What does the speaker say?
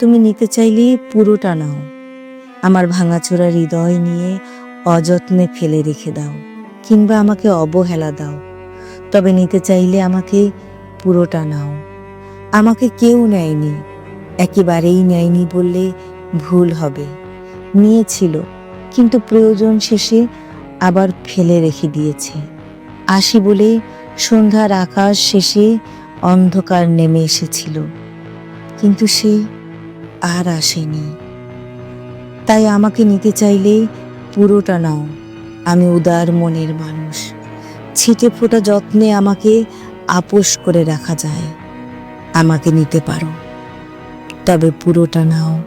তুমি নিতে চাইলে পুরোটা নাও। আমার ভাঙাচোরা হৃদয় নিয়ে অযত্নে ফেলে রেখে দাও, কিংবা আমাকে অবহেলা দাও। তবে নিতে চাইলে আমাকে পুরোটা নাও। আমাকে কেউ নেয়নি, একেবারেই নেয়নি বললে ভুল হবে। নিয়েছিল কিন্তু প্রয়োজন শেষে আবার ফেলে রেখে দিয়েছে। আসি বলে সন্ধ্যার আকাশ শেষে অন্ধকার নেমে এসেছিল। কিন্তু সে আর আসেনি। তাই আমাকে নিতে চাইলে পুরোটা নাও। আমি উদার মনের মানুষ। ছিটে ফোটা যত্নে আমাকে আপোষ করে রাখা যায়। আমাকে নিতে পারো। তবে পুরোটা নাও।